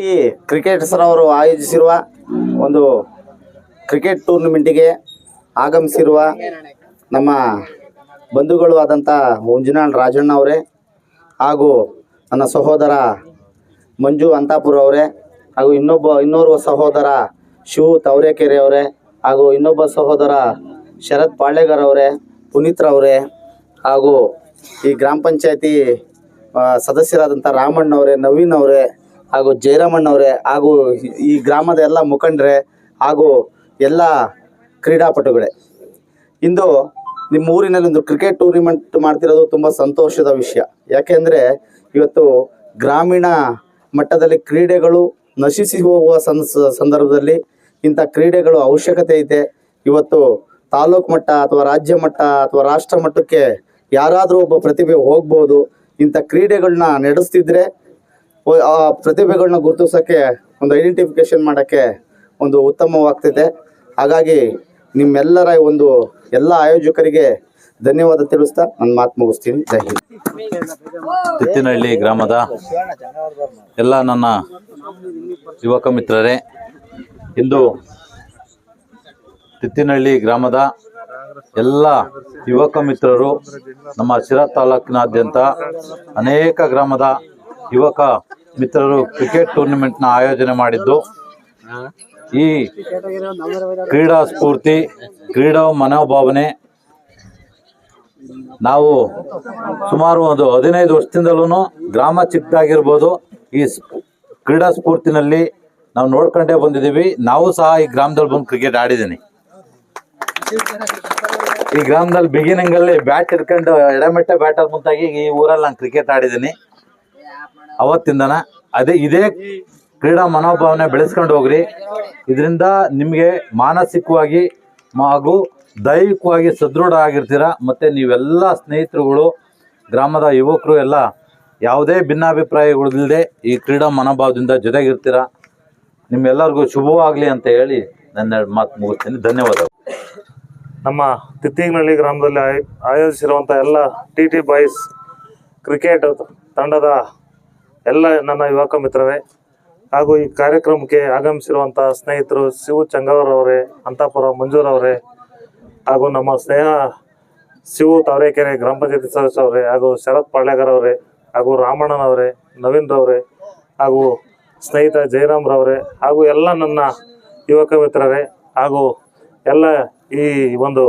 T cricketers ಅವರು ಆಯೋಜಿಸಿರುವ ಒಂದು ಕ್ರಿಕೆಟ್ ಟೂರ್ನಮೆಂಟಿಗೆ ಆಗಮಿಸಿರುವ ನಮ್ಮ ಬಂಧುಗಳು ಆದಂಥ ಮುಂಜುನಾಳ್ ರಾಜಣ್ಣ ಅವರೇ ಹಾಗೂ ನನ್ನ ಸಹೋದರ ಮಂಜು ಅಂತಾಪುರ ಅವರೇ ಹಾಗೂ ಇನ್ನೊಬ್ಬ ಇನ್ನೋರ್ವ ಸಹೋದರ ಶಿವು ತವರೇಕೆರೆ ಅವರೇ ಹಾಗೂ ಇನ್ನೊಬ್ಬ ಸಹೋದರ ಶರತ್ ಪಾಳ್ಯಗಾರ್ ಅವರೇ ಪುನೀತ್ರವರೇ ಹಾಗೂ ಈ ಗ್ರಾಮ ಪಂಚಾಯತಿ ಸದಸ್ಯರಾದಂಥ ರಾಮಣ್ಣವರೇ ನವೀನ್ ಅವರೇ ಹಾಗೂ ಜಯರಾಮಣ್ಣ ಅವರೇ ಹಾಗೂ ಈ- ಗ್ರಾಮದ ಎಲ್ಲ ಮುಖಂಡರೇ ಹಾಗೂ ಎಲ್ಲ ಕ್ರೀಡಾಪಟುಗಳೇ. ಇಂದು ನಿಮ್ಮ ಊರಿನಲ್ಲಿ ಒಂದು ಕ್ರಿಕೆಟ್ ಟೂರ್ನಿಮೆಂಟ್ ಮಾಡ್ತಿರೋದು ತುಂಬ ಸಂತೋಷದ ವಿಷಯ. ಯಾಕೆಂದರೆ ಇವತ್ತು ಗ್ರಾಮೀಣ ಮಟ್ಟದಲ್ಲಿ ಕ್ರೀಡೆಗಳು ನಶಿಸಿ ಹೋಗುವ ಸಂದರ್ಭದಲ್ಲಿ ಇಂಥ ಕ್ರೀಡೆಗಳು ಅವಶ್ಯಕತೆ ಐತೆ. ಇವತ್ತು ತಾಲೂಕು ಮಟ್ಟ ಅಥವಾ ರಾಜ್ಯ ಮಟ್ಟ ಅಥವಾ ರಾಷ್ಟ್ರ ಮಟ್ಟಕ್ಕೆ ಯಾರಾದರೂ ಒಬ್ಬ ಪ್ರತಿಭೆ ಹೋಗ್ಬೋದು. ಇಂಥ ಕ್ರೀಡೆಗಳನ್ನ ನಡೆಸ್ತಿದ್ರೆ ಆ ಪ್ರತಿಭೆಗಳನ್ನ ಗುರುತಿಸೋಕ್ಕೆ ಒಂದು ಐಡೆಂಟಿಫಿಕೇಶನ್ ಮಾಡೋಕ್ಕೆ ಒಂದು ಉತ್ತಮವಾಗ್ತಿದೆ. ಹಾಗಾಗಿ ನಿಮ್ಮೆಲ್ಲರ ಒಂದು ಎಲ್ಲ ಆಯೋಜಕರಿಗೆ ಧನ್ಯವಾದ ತಿಳಿಸ್ತಾ ನನ್ನ ಮಾತು ಮುಗಿಸ್ತೀನಿ. ಜೈ ಹಿಂದ್. ತಿತ್ತಿನಹಳ್ಳಿ ಗ್ರಾಮದ ಎಲ್ಲ ನನ್ನ ಯುವಕ ಮಿತ್ರರೇ, ಇಂದು ತಿತ್ತಿನಹಳ್ಳಿ ಗ್ರಾಮದ ಎಲ್ಲ ಯುವಕ ಮಿತ್ರರು ನಮ್ಮ ಶಿರಾ ತಾಲೂಕಿನಾದ್ಯಂತ ಅನೇಕ ಗ್ರಾಮದ ಯುವಕ ಮಿತ್ರರು ಕ್ರಿಕೆಟ್ ಟೂರ್ನಿಮೆಂಟ್ನ ಆಯೋಜನೆ ಮಾಡಿದ್ದು. ಈ ಕ್ರೀಡಾ ಸ್ಫೂರ್ತಿ, ಕ್ರೀಡಾ ಮನೋಭಾವನೆ ನಾವು ಸುಮಾರು ಒಂದು ಹದಿನೈದು ವರ್ಷದಿಂದಲೂ ಗ್ರಾಮ ಚಿಕ್ಕದಾಗಿರ್ಬೋದು, ಈ ಕ್ರೀಡಾ ಸ್ಫೂರ್ತಿನಲ್ಲಿ ನಾವು ನೋಡ್ಕೊಂಡೇ ಬಂದಿದ್ದೀವಿ. ನಾವು ಸಹ ಈ ಗ್ರಾಮದಲ್ಲಿ ಬಂದು ಕ್ರಿಕೆಟ್ ಆಡಿದ್ದೀನಿ. ಈ ಗ್ರಾಮದಲ್ಲಿ ಬಿಗಿನಿಂಗಲ್ಲಿ ಬ್ಯಾಟ್ ಹಿಡ್ಕೊಂಡು ಎಡಮೆಟ್ಟೆ ಬ್ಯಾಟರ್ ಮುಂತಾಗಿ ಈ ಊರಲ್ಲಿ ನಾನು ಕ್ರಿಕೆಟ್ ಆಡಿದ್ದೀನಿ. ಅವತ್ತಿಂದನ ಅದೇ ಇದೇ ಕ್ರೀಡಾ ಮನೋಭಾವನೆ ಬೆಳೆಸ್ಕೊಂಡು ಹೋಗ್ರಿ. ಇದರಿಂದ ನಿಮಗೆ ಮಾನಸಿಕವಾಗಿ ಹಾಗೂ ದೈಹಿಕವಾಗಿ ಸದೃಢ ಆಗಿರ್ತೀರ. ಮತ್ತು ನೀವೆಲ್ಲ ಸ್ನೇಹಿತರುಗಳು, ಗ್ರಾಮದ ಯುವಕರು ಎಲ್ಲ ಯಾವುದೇ ಭಿನ್ನಾಭಿಪ್ರಾಯಗಳಿಲ್ಲದೆ ಈ ಕ್ರೀಡಾ ಮನೋಭಾವದಿಂದ ಜೊತೆಗಿರ್ತೀರ. ನಿಮ್ಮೆಲ್ಲರಿಗೂ ಶುಭವಾಗಲಿ ಅಂತ ಹೇಳಿ ನನ್ನ ಮಾತು ಮುಗಿಸ್ತೀನಿ. ಧನ್ಯವಾದಗಳು. ನಮ್ಮ ತಿತ್ತಿಗನಹಳ್ಳಿ ಗ್ರಾಮದಲ್ಲಿ ಆಯ್ ಆಯೋಜಿಸಿರುವಂಥ ಎಲ್ಲ ಟಿ ಟಿ ಬಾಯ್ಸ್ ಕ್ರಿಕೆಟ್ ತಂಡದ ಎಲ್ಲ ನನ್ನ ಯುವಕ ಮಿತ್ರರೇ, ಹಾಗೂ ಈ ಕಾರ್ಯಕ್ರಮಕ್ಕೆ ಆಗಮಿಸಿರುವಂಥ ಸ್ನೇಹಿತರು ಶಿವು ಚಂಗವರವರೇ ಅಂತಾಪುರ ಮಂಜೂರವರೇ ಹಾಗೂ ನಮ್ಮ ಸ್ನೇಹ ಶಿವು ತಾವರೇಕೆರೆ ಗ್ರಾಮ ಪಂಚಾಯತಿ ಸದಸ್ಯರವರೇ ಹಾಗೂ ಶರತ್ ಅವರೇ, ಹಾಗೂ ರಾಮಣ್ಣನವರೇ ನವೀನ್ ನವೀನ್ರವರೇ ಹಾಗೂ ಸ್ನೇಹಿತ ಜಯರಾಮ್ರವರೇ ಹಾಗೂ ಎಲ್ಲ ನನ್ನ ಯುವಕ ಮಿತ್ರರೇ, ಹಾಗೂ ಎಲ್ಲ ಈ ಒಂದು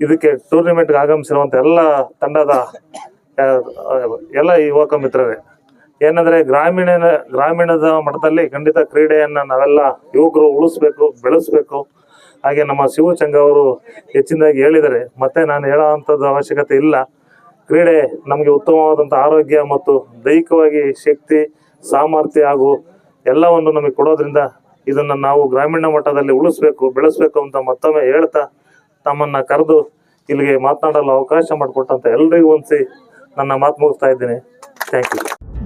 ಇದಕ್ಕೆ ಟೂರ್ನಿಮೆಂಟ್ಗೆ ಆಗಮಿಸಿರುವಂಥ ಎಲ್ಲ ತಂಡದ ಎಲ್ಲ ಯುವಕ ಮಿತ್ರರೇ. ಏನಂದರೆ ಗ್ರಾಮೀಣ, ಗ್ರಾಮೀಣದ ಮಟ್ಟದಲ್ಲಿ ಖಂಡಿತ ಕ್ರೀಡೆಯನ್ನ ನಾವೆಲ್ಲ ಯುವಕರು ಉಳಿಸ್ಬೇಕು, ಬೆಳೆಸ್ಬೇಕು. ಹಾಗೆ ನಮ್ಮ ಶಿವಚಂಗ ಅವರು ಹೆಚ್ಚಿನದಾಗಿ ಹೇಳಿದರೆ ಮತ್ತೆ ನಾನು ಹೇಳೋ ಅಂಥದ್ದು ಅವಶ್ಯಕತೆ ಇಲ್ಲ. ಕ್ರೀಡೆ ನಮಗೆ ಉತ್ತಮವಾದಂಥ ಆರೋಗ್ಯ ಮತ್ತು ದೈಹಿಕವಾಗಿ ಶಕ್ತಿ, ಸಾಮರ್ಥ್ಯ ಹಾಗೂ ಎಲ್ಲವನ್ನು ನಮಗೆ ಕೊಡೋದ್ರಿಂದ ಇದನ್ನು ನಾವು ಗ್ರಾಮೀಣ ಮಟ್ಟದಲ್ಲಿ ಉಳಿಸ್ಬೇಕು, ಬೆಳೆಸ್ಬೇಕು ಅಂತ ಮತ್ತೊಮ್ಮೆ ಹೇಳ್ತಾ ತಮ್ಮನ್ನು ಕರೆದು ಇಲ್ಲಿಗೆ ಮಾತನಾಡಲು ಅವಕಾಶ ಮಾಡಿಕೊಟ್ಟಂಥ ಎಲ್ರಿಗೂ ಒಂದ್ಸಿ ನನ್ನ ಮಾತು ಮುಗಿಸ್ತಾ ಇದ್ದೀನಿ. Thank you